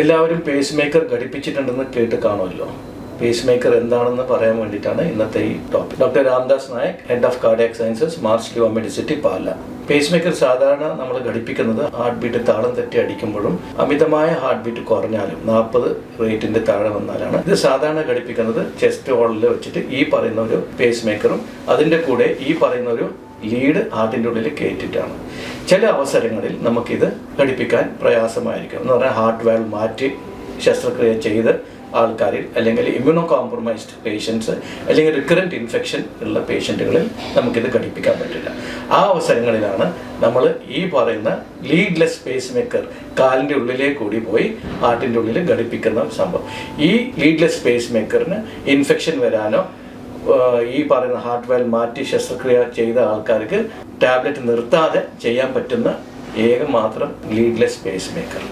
എല്ലാവരും pace maker ഘടിപ്പിച്ചിട്ടുണ്ടെന്ന് കേട്ട് കാണുമല്ലോ. പേസ് മേക്കർ എന്താണെന്ന് പറയാൻ വേണ്ടിയിട്ടാണ് ഇന്നത്തെ ഈ topic doctor Ramdas Nayak head of cardiac sciences March ലിവ Medicity Pala. Pacemaker സാധാരണ നമ്മൾ ഘടിപ്പിക്കുന്നത് ഹാർട്ട് ബീറ്റ് താളം തെറ്റി അടിക്കുമ്പോഴും അമിതമായ ഹാർട്ട് ബീറ്റ് കുറഞ്ഞാലും നാൽപ്പത് റേറ്റിന്റെ താഴെ വന്നാലാണ്. ഇത് സാധാരണ ഘടിപ്പിക്കുന്നത് ചെസ്റ്റ് ഹോളിൽ വെച്ചിട്ട് ഈ പറയുന്ന ഒരു പേസ് മേക്കറും അതിന്റെ കൂടെ ഈ പറയുന്ന ഒരു ലീഡ് ഹാർട്ടിന്റെ ഉള്ളിൽ കയറ്റിയിട്ടാണ് ചില അവസരങ്ങളിൽ നമുക്കിത് ഘടിപ്പിക്കാൻ പ്രയാസമായിരിക്കും. എന്ന് പറഞ്ഞാൽ ഹാർട്ട് വാൽവ് മാറ്റി ശസ്ത്രക്രിയ ചെയ്ത് ആൾക്കാരിൽ അല്ലെങ്കിൽ ഇമ്മ്യൂണോ കോംപ്രമൈസ്ഡ് പേഷ്യൻസ് അല്ലെങ്കിൽ റിക്കറന്റ് ഇൻഫെക്ഷൻ ഉള്ള പേഷ്യന്റുകളിൽ നമുക്കിത് ഘടിപ്പിക്കാൻ പറ്റില്ല. ആ അവസരങ്ങളിലാണ് നമ്മൾ ഈ പറയുന്ന ലീഡ്ലെസ് പേസ് മേക്കർ കാലിന്റെ ഉള്ളിലേ കൂടി പോയി ഹാർട്ടിന്റെ ഉള്ളിൽ ഘടിപ്പിക്കുന്ന സംഭവം. ഈ ലീഡ്ലെസ് പേസ് മേക്കറിന് ഇൻഫെക്ഷൻ വരാനോ ഈ പറയുന്ന ഹാർട്ട് വാൽ മാറ്റി ശസ്ത്രക്രിയ ചെയ്ത ആൾക്കാർക്ക് ടാബ്ലറ്റ് നിർത്താതെ ചെയ്യാൻ പറ്റുന്ന ഏക മാത്രം ലീഡ്ലെസ് പേസ് മേക്കർ.